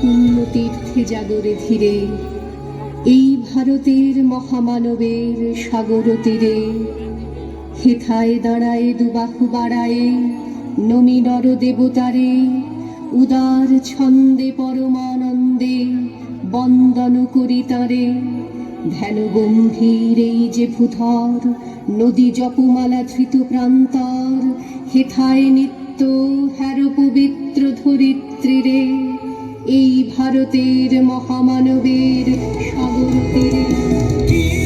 পুণ্য তীর্থে জাগরে ধীরে, এই ভারতের মহামানবের সাগর তীরে। হেথায় দাঁড়ায় দুবাহু বাড়ায়ে নমি নর দেবতারে উদার ছন্দে পরমানন্দে বন্দন করি তারে। ধ্যান গম্ভীর এই যে ভূধর, নদী জপমালা ধৃত প্রান্তর, হেথায় নিত্য হ্যার পবিত্র ধরিত্রীরে। এই ভারতের মহামানবের সাগর তীরে।